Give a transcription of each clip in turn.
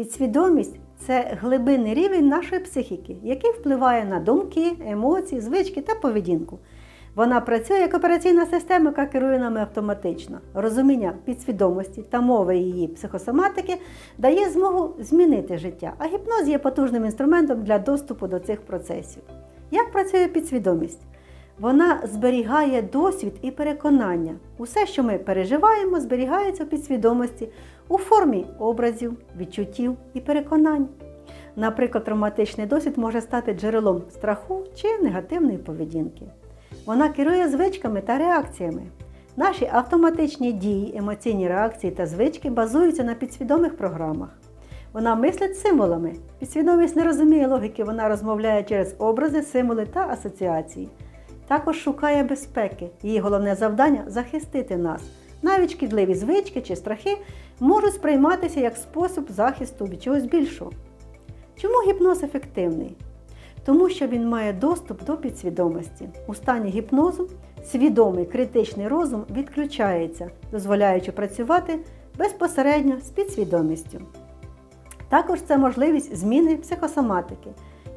Підсвідомість це глибинний рівень нашої психіки, який впливає на думки, емоції, звички та поведінку. Вона працює як операційна система, яка керує нами автоматично. Розуміння підсвідомості та мови її психосоматики дає змогу змінити життя, а гіпноз є потужним інструментом для доступу до цих процесів. Як працює підсвідомість? Вона зберігає досвід і переконання. Усе, що ми переживаємо, зберігається в підсвідомості у формі образів, відчуттів і переконань. Наприклад, травматичний досвід може стати джерелом страху чи негативної поведінки. Вона керує звичками та реакціями. Наші автоматичні дії, емоційні реакції та звички базуються на підсвідомих програмах. Вона мислить символами. Підсвідомість не розуміє логіки, вона розмовляє через образи, символи та асоціації. Також шукає безпеки. Її головне завдання захистити нас. Навіть шкідливі звички чи страхи можуть сприйматися як спосіб захисту від чогось більшого. Чому гіпноз ефективний? Тому що він має доступ до підсвідомості. У стані гіпнозу свідомий критичний розум відключається, дозволяючи працювати безпосередньо з підсвідомістю. Також це можливість зміни психосоматики.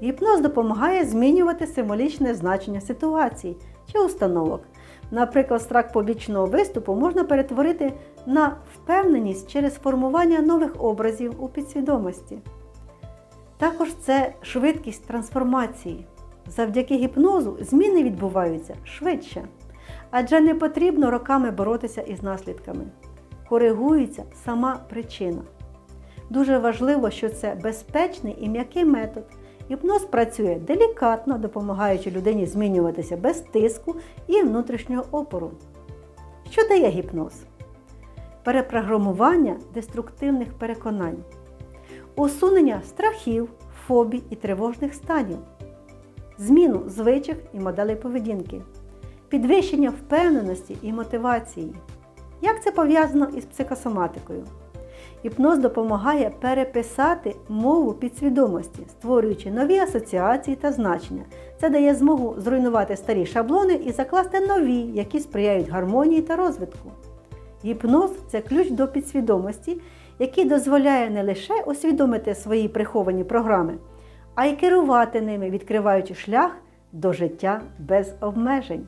Гіпноз допомагає змінювати символічне значення ситуацій чи установок. Наприклад, страх побічного виступу можна перетворити на впевненість через формування нових образів у підсвідомості. Також це швидкість трансформації. Завдяки гіпнозу зміни відбуваються швидше, адже не потрібно роками боротися із наслідками. Коригується сама причина. Дуже важливо, що це безпечний і м'який метод. Гіпноз працює делікатно, допомагаючи людині змінюватися без тиску і внутрішнього опору. Що дає гіпноз? Перепрограмування деструктивних переконань, усунення страхів, фобій і тривожних станів, зміну звичок і моделей поведінки, підвищення впевненості і мотивації. Як це пов'язано із психосоматикою? Гіпноз допомагає переписати мову підсвідомості, створюючи нові асоціації та значення. Це дає змогу зруйнувати старі шаблони і закласти нові, які сприяють гармонії та розвитку. Гіпноз це ключ до підсвідомості, який дозволяє не лише усвідомити свої приховані програми, а й керувати ними, відкриваючи шлях до життя без обмежень.